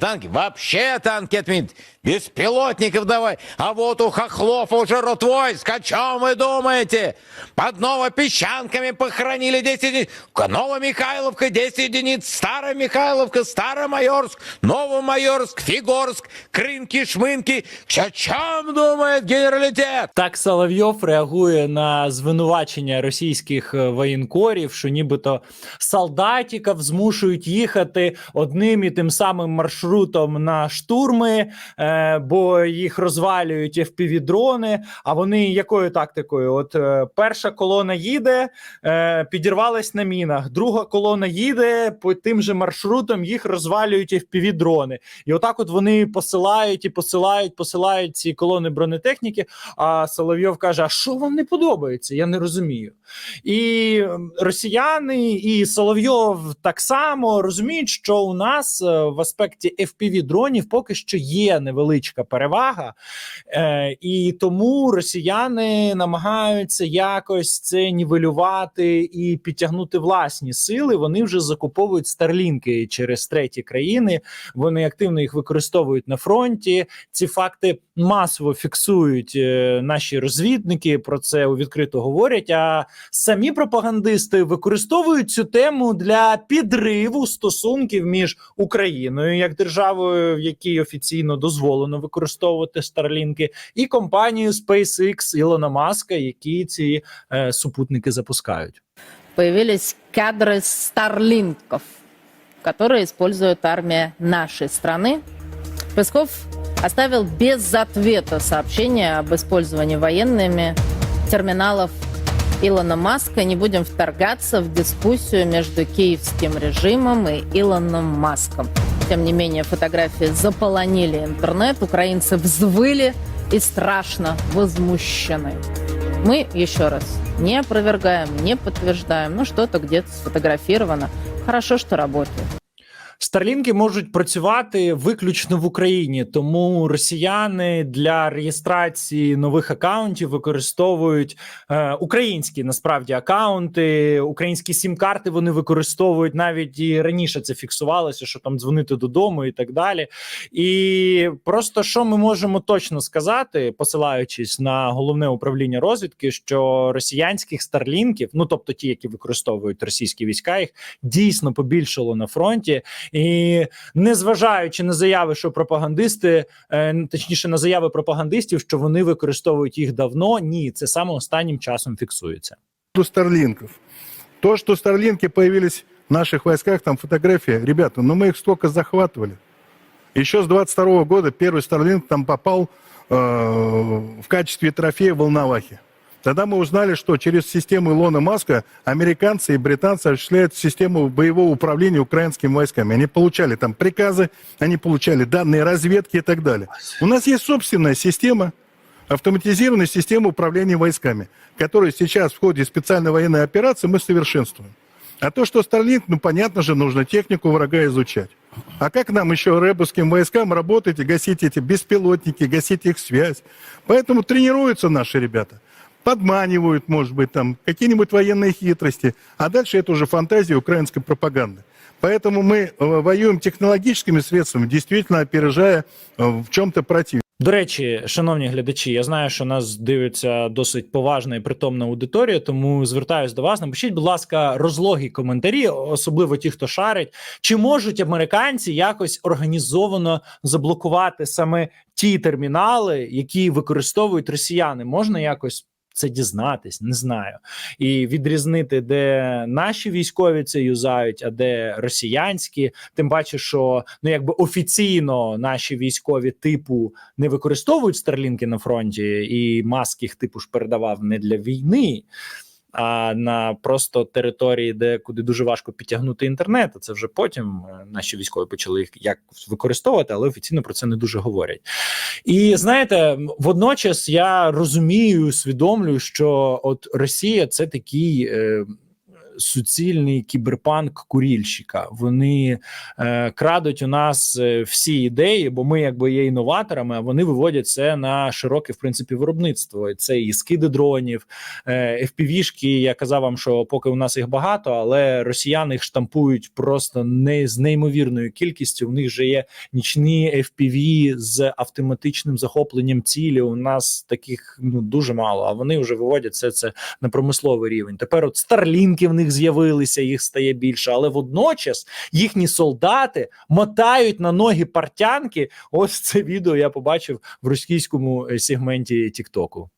Танки, вообще танки отменить. Беспилотников давай. А вот у хохлов уже рот войск. О чем вы думаете? Под Новопесчанками похоронили 10 единиц. Новомихайловка 10 единиц. Старая Михайловка, Старомайорск, Новомайорск, Фигорск, Крынки, Шмынки. О чем думает генералитет? Так Соловйов реагує на звинувачення російських е, воєнкорів, що нібито солдатиків змушують їхати одним і тим самим маршрутом на штурми, е, бо їх розвалюють FPV-дрони. А вони якою тактикою? От е, перша колона їде, е, підірвалась на мінах, друга колона їде по тим же маршрутам, їх розвалюють FPV-дрони. І отак, от вони посилають і посилають, посилають ці колони бронетехніки. А Соловйов каже: А що вам не подобається? Я не розумію. І росіяни, і Соловйов так само розуміють, що у нас е, в аспекті дронів поки що є невеличка перевага, е, і тому росіяни намагаються якось це нівелювати і підтягнути власні сили. Вони вже закуповують старлінки через треті країни. Вони активно їх використовують на фронті. Ці факти масово фіксують е, наші розвідники. Про це у відкрито говорять. А самі пропагандисти використовують цю тему для підриву стосунків між Україною як державою, в якій офіційно дозволено використовувати старлінки, і компанією SpaceX Ілона Маска, які ці е, супутники запускають. появились кадры старлинков, которые использует армия нашей страны. Песков оставил без ответа сообщение об использовании военными терминалов Илона Маска. Не будем вторгаться в дискуссию между киевским режимом и Илоном Маском. Тем не менее, фотографии заполонили интернет, украинцы взвыли и страшно возмущены. Мы, еще раз, не опровергаем, не подтверждаем, но что-то где-то сфотографировано. Хорошо, что работает. Старлінки можуть працювати виключно в Україні, тому росіяни для реєстрації нових акаунтів використовують е, українські насправді акаунти, українські сім-карти вони використовують навіть і раніше це фіксувалося, що там дзвонити додому і так далі. І просто що ми можемо точно сказати, посилаючись на головне управління розвідки, що росіянських старлінків, ну тобто ті, які використовують російські війська, їх дійсно побільшало на фронті. І незважаючи на заяви, що пропагандисти, е, точніше на заяви пропагандистів, що вони використовують їх давно, ні, це саме останнім часом фіксується. поводу Старлинков. То, что Старлинки появились в наших войсках, там фотография, ребята, ну мы их столько захватывали. Еще с 22 года первый Старлинг там попал э, в качестве трофея в Волновахе. Тогда мы узнали, что через систему Илона Маска американцы и британцы осуществляют систему боевого управления украинскими войсками. Они получали там приказы, они получали данные разведки и так далее. У нас есть собственная система, автоматизированная система управления войсками, которую сейчас в ходе специальной военной операции мы совершенствуем. А то, что Старлинг, ну, понятно же, нужно технику врага изучать. А как нам еще рэбовским войскам работать и гасить эти беспилотники, гасить их связь? Поэтому тренируются наши ребята. Подманивают, может быть, там какие-нибудь военные хитрости. А дальше это уже фантазия украинской пропаганды. Поэтому мы э, воюем технологическими средствами, действительно опережая э, в чем-то противника. До речі, шановні глядачі, я знаю, що нас дивиться досить поважна і притомна аудиторія, тому звертаюсь до вас. Напишіть, будь ласка, розлогі коментарі, особливо ті, хто шарить, чи можуть американці якось організовано заблокувати саме ті термінали, які використовують росіяни? Можна якось. це дізнатись, не знаю, і відрізнити, де наші військові це юзають, а де росіянські. Тим паче, що ну якби офіційно наші військові типу не використовують старлінки на фронті, і маск їх типу ж передавав не для війни, а на просто території, де куди дуже важко підтягнути інтернет. А Це вже потім е, наші військові почали їх як використовувати, але офіційно про це не дуже говорять. І знаєте, водночас я розумію, усвідомлюю, що от Росія це такий. Е, суцільний кіберпанк курільщика. Вони е, крадуть у нас е, всі ідеї, бо ми якби є інноваторами, а вони виводять це на широке в принципі виробництво. Це і скиди дронів, е, FPV-шки, Я казав вам, що поки у нас їх багато, але росіяни їх штампують просто не з неймовірною кількістю. У них вже є нічні FPV з автоматичним захопленням цілі. У нас таких ну дуже мало. А вони вже виводять все це на промисловий рівень. Тепер от старлінки в них з'явилися, їх стає більше, але водночас їхні солдати мотають на ноги партянки. Ось це відео я побачив в російському е, сегменті Тіктоку.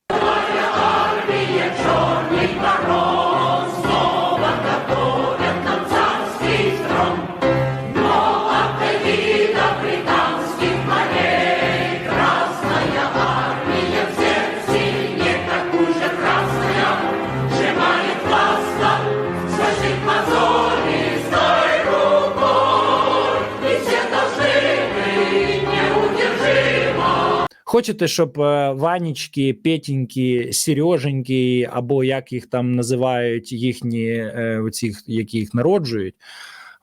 Хочете, щоб е, Ванічки, Петіньки, Сереженьки, або як їх там називають їхні е, оці, які їх народжують.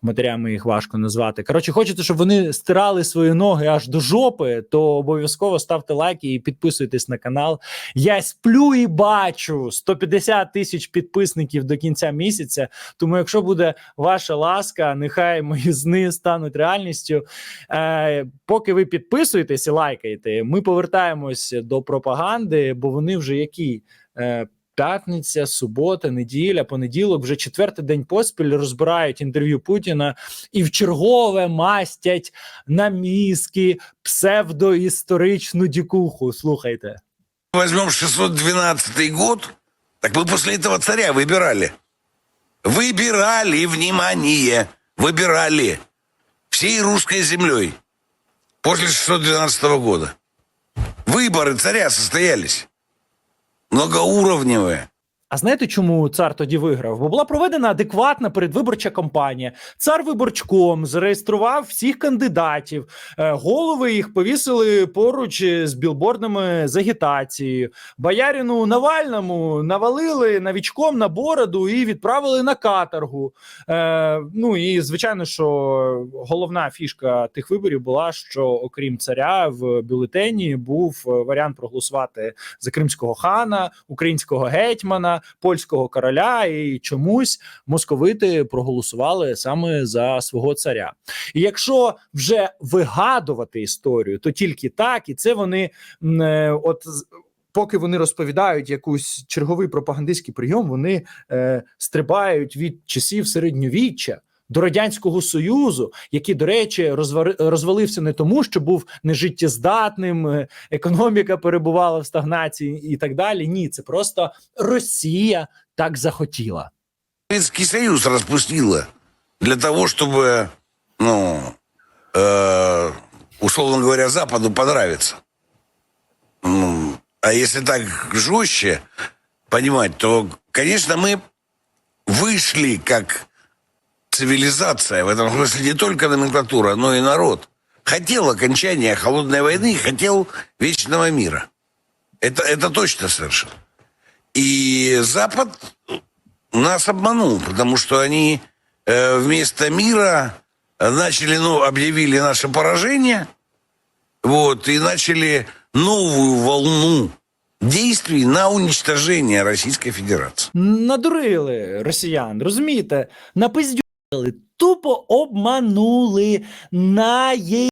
Матерями їх важко назвати. Коротше, хочете, щоб вони стирали свої ноги аж до жопи, то обов'язково ставте лайки і підписуйтесь на канал. Я сплю і бачу 150 тисяч підписників до кінця місяця. Тому, якщо буде ваша ласка, нехай мої сни стануть реальністю. Е, поки ви підписуєтесь і лайкаєте, ми повертаємось до пропаганди, бо вони вже які. Е, П'ятниця, субота, неділя, понеділок, вже четвертий день поспіль розбирають інтерв'ю Путіна і в чергове мастять на мізки псевдоісторичну дікуху. Слухайте. возьмем 612 год, так мы после этого царя выбирали. Выбирали, внимание, выбирали всей русской землей после 612 года. Выборы царя состоялись. Многоуровневые. А знаєте, чому цар тоді виграв? Бо була проведена адекватна передвиборча кампанія. Цар виборчком зареєстрував всіх кандидатів. Е, Голови їх повісили поруч з білбордами з агітацією. Боярину Навальному навалили навічком на бороду і відправили на каторгу. Е, ну і звичайно, що головна фішка тих виборів була, що окрім царя в бюлетені був е, варіант проголосувати за кримського хана, українського гетьмана, польського короля, і чомусь московити проголосували саме за свого царя. І якщо вже вигадувати історію, то тільки так, і це вони е, от. Поки вони розповідають якусь черговий пропагандистський прийом, вони е, стрибають від часів середньовіччя до радянського союзу, який, до речі, розвари- розвалився не тому, що був нежиттєздатним, е, економіка перебувала в стагнації і так далі. Ні, це просто Росія так захотіла. Советский Союз распустила для того, чтобы, ну, э, условно говоря, Западу понравиться. Ну, а если так жестче понимать, то, конечно, мы вышли как цивилизация, в этом смысле не только номенклатура, но и народ. Хотел окончания холодной войны, хотел вечного мира. Это, это точно совершенно. И Запад нас обманул, потому что они э, вместо мира начали, ну, объявили наше поражение, вот, и начали новую волну действий на уничтожение Российской Федерации. Надурили росіян, розумієте? Напиздюли, тупо обманули на є.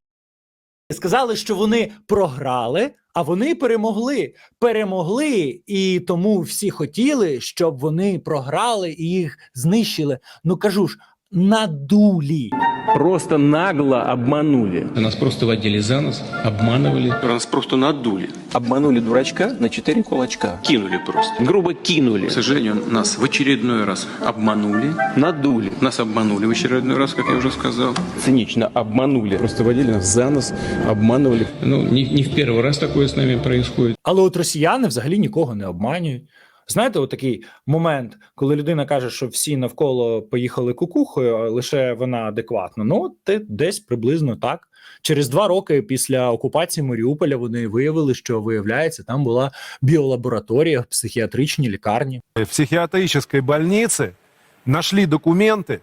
Сказали, що вони програли, а вони перемогли. Перемогли, і тому всі хотіли, щоб вони програли і їх знищили. Ну кажу ж, надулі. Просто нагло обманули. Нас просто водили за нос, обманывали. Нас просто надули, Обманули дурачка на четыре кулачка. кинули просто. Грубо кинули, К сожалению, нас в очередной раз обманули. надули, Нас обманули в очередной раз, как я уже сказал. цинично обманули. Просто водили нас за нос, обманывали. Ну, не, не в первый раз такое с нами происходит. Але от росіяни взагалі нікого не обманюють. Знаєте, от такий момент, коли людина каже, що всі навколо поїхали кукухою, а лише вона адекватна. Ну, от те десь приблизно так. Через два роки після окупації Маріуполя вони виявили, що виявляється, там була біолабораторія, психіатричні лікарні. в психиатрической больнице нашли документы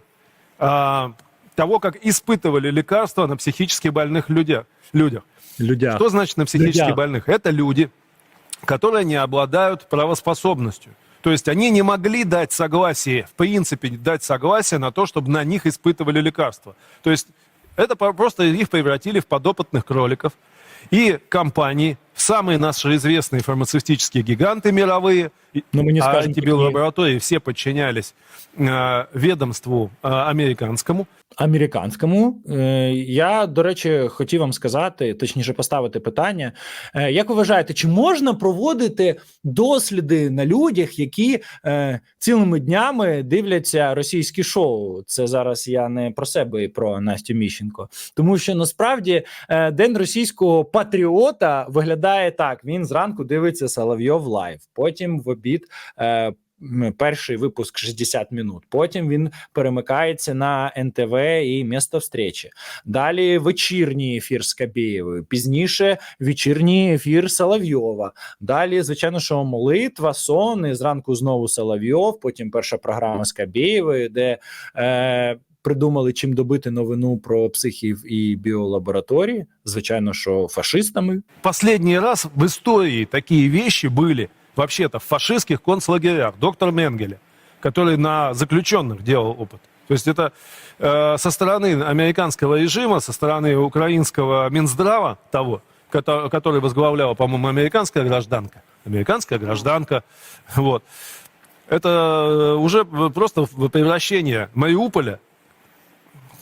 а, того, как испытывали лекарства на психически больных людях. людях. Людях. Что значит на психически Людях. больных? Это люди, Которые не обладают правоспособностью. То есть они не могли дать согласие, в принципе, дать согласие на то, чтобы на них испытывали лекарства. То есть это просто их превратили в подопытных кроликов. И компании, самые наши известные фармацевтические гиганты мировые, и- Но мы не а скажем, антибиолаборатории все подчинялись э, ведомству э, американскому. американському. Е, Я, до речі, хотів вам сказати, точніше, поставити питання. Е, Як ви вважаєте, чи можна проводити досліди на людях, які е, цілими днями дивляться російські шоу? Це зараз я не про себе і про Настю Міщенко, тому що насправді е, день російського патріота виглядає так: він зранку дивиться Соловйов лайв, потім в обід. Е, Перший випуск 60 минут. Потім він перемикається на НТВ і місто встречі. Далі вечірній ефір Скабєєвої, пізніше вечірній ефір Соловйова. Далі, звичайно, що молитва, сон, і зранку знову Соловйов, потім перша програма Скабєєвої, де е, придумали чим добити новину про психів і біолабораторії. Звичайно, що фашистами. Последний раз в истории такие вещи были вообще-то в фашистских концлагерях. Доктор Менгеле, который на заключенных делал опыт. То есть это э, со стороны американского режима, со стороны украинского Минздрава того, который, который возглавляла, по-моему, американская гражданка. Американская гражданка. Вот. Это э, уже просто превращение Мариуполя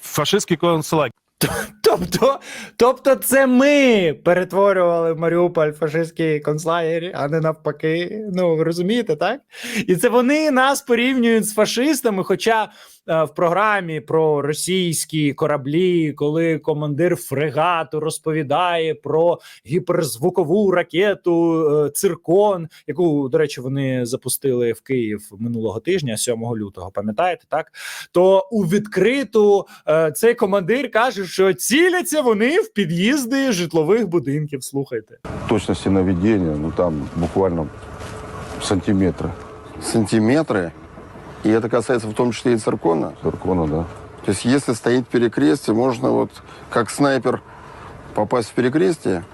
в фашистский концлагерь. Тобто, тобто, це ми перетворювали Маріуполь в фашистський концлагері, а не навпаки. Ну розумієте, так? І це вони нас порівнюють з фашистами. Хоча в програмі про російські кораблі, коли командир фрегату розповідає про гіперзвукову ракету е, Циркон, яку, до речі, вони запустили в Київ минулого тижня, 7 лютого, пам'ятаєте, так? То у відкриту е, цей командир каже, що ціляться вони в під'їзди житлових будинків. Слухайте. точности наведения, ну там буквально сантиметры. сантиметры. И это касается в том числе и циркона. Циркона, да. То есть если стоит перекрестие, можно вот как снайпер попасть в перекрестие.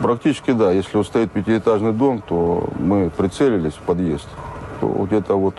Практически да. Если вот стоит пятиэтажный дом, то мы прицелились в подъезд. То вот где-то вот,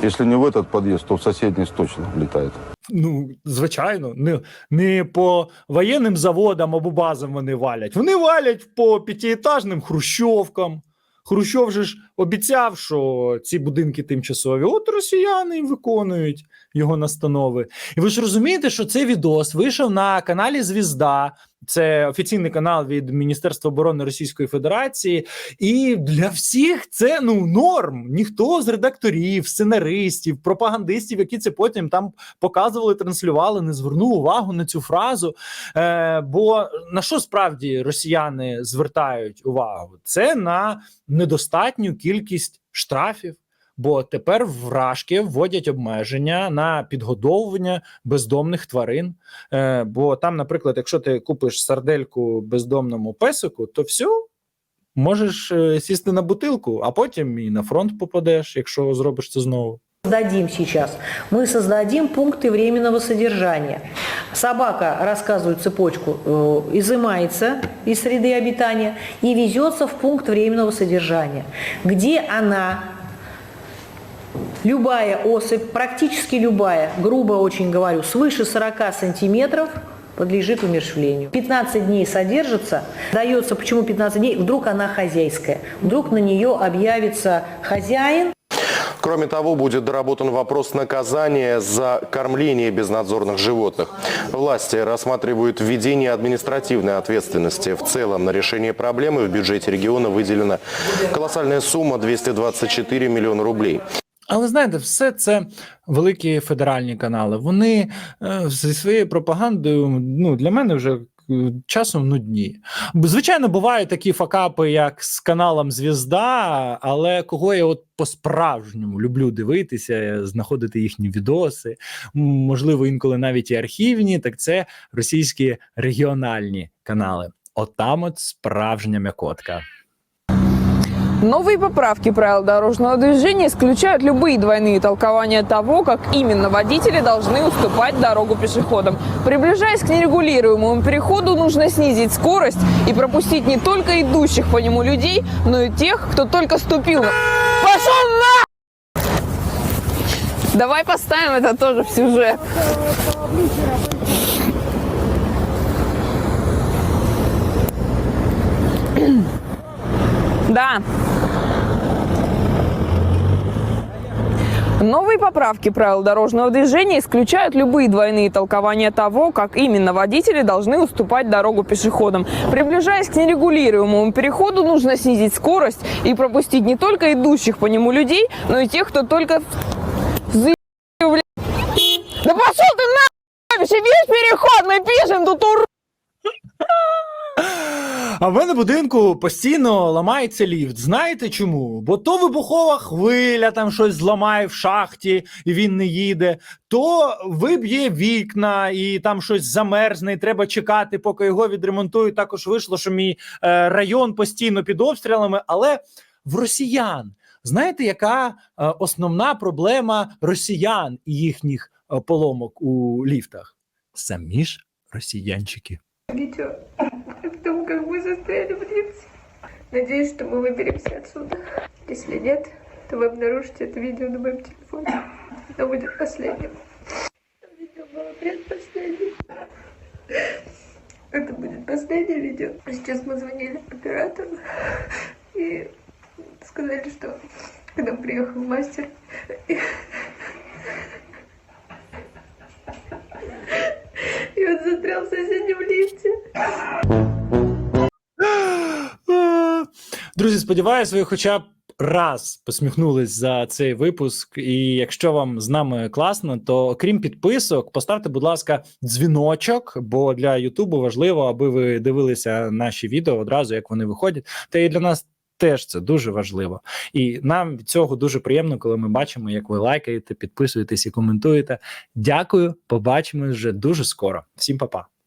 если не в этот подъезд, то в соседний точно летает. Ну, звичайно, не, не по воєнним заводам або базам вони валять. Вони валять по п'ятиетажним хрущовкам. Хрущов же ж обіцяв, що ці будинки тимчасові. От росіяни виконують його настанови. І ви ж розумієте, що цей відос вийшов на каналі Звізда. Це офіційний канал від Міністерства оборони Російської Федерації, і для всіх це ну норм. Ніхто з редакторів, сценаристів, пропагандистів, які це потім там показували, транслювали, не звернув увагу на цю фразу. Е, бо на що справді росіяни звертають увагу? Це на недостатню кількість штрафів Бо тепер вражки вводять обмеження на підгодовування бездомних тварин. Е, бо там, наприклад, якщо ти купиш сардельку бездомному песику, то все, можеш е, сісти на бутилку, а потім і на фронт попадеш, якщо зробиш це знову. Создадим сейчас. Мы создадим пункты временного содержания. Собака, рассказываю цепочку, э, изымается из среды обитания и везется в пункт временного содержания, где она, любая особь, практически любая, грубо очень говорю, свыше 40 сантиметров, подлежит умершвлению. 15 дней содержится, дается, почему 15 дней, вдруг она хозяйская, вдруг на нее объявится хозяин, Кроме того, будет доработан вопрос наказания за кормление безнадзорных животных. Власти рассматривают введение административной ответственности. В целом на решение проблемы в бюджете региона выделена колоссальная сумма 224 миллиона рублей. Але знаєте, все це великі федеральні канали. Вони е, зі своєю пропагандою, ну для мене вже е, часом нудні. Звичайно, бувають такі факапи, як з каналом Звізда, але кого я от по-справжньому люблю дивитися, знаходити їхні відоси, можливо, інколи навіть і архівні, так це російські регіональні канали. От там от справжня м'якотка. Новые поправки правил дорожного движения исключают любые двойные толкования того, как именно водители должны уступать дорогу пешеходам. Приближаясь к нерегулируемому переходу, нужно снизить скорость и пропустить не только идущих по нему людей, но и тех, кто только ступил. Пошел на! Давай поставим это тоже в сюжет. Да. Новые поправки правил дорожного движения исключают любые двойные толкования того, как именно водители должны уступать дорогу пешеходам. Приближаясь к нерегулируемому переходу, нужно снизить скорость и пропустить не только идущих по нему людей, но и тех, кто только Да пошел ты на! Весь переход мы пишем тут. А в мене в будинку постійно ламається ліфт. Знаєте чому? Бо то вибухова хвиля, там щось зламає в шахті, і він не їде, то виб'є вікна, і там щось замерзне, і треба чекати, поки його відремонтують. Також вийшло, що мій е, район постійно під обстрілами, але в росіян. Знаєте, яка е, основна проблема росіян і їхніх е, поломок у ліфтах? Самі ж росіянчики. Застряли в лифте. Надеюсь, что мы выберемся отсюда. Если нет, то вы обнаружите это видео на моем телефоне. Это будет последним. Видео было предпоследним. Это будет последнее видео. Сейчас мы звонили оператору и сказали, что к нам приехал мастер. Друзі, сподіваюся, ви хоча б раз посміхнулись за цей випуск. І якщо вам з нами класно, то окрім підписок, поставте, будь ласка, дзвіночок, бо для Ютубу важливо, аби ви дивилися наші відео одразу, як вони виходять. Та і для нас. Теж це дуже важливо, і нам від цього дуже приємно, коли ми бачимо, як ви лайкаєте, підписуєтесь і коментуєте. Дякую, побачимось вже дуже скоро. Всім па-па.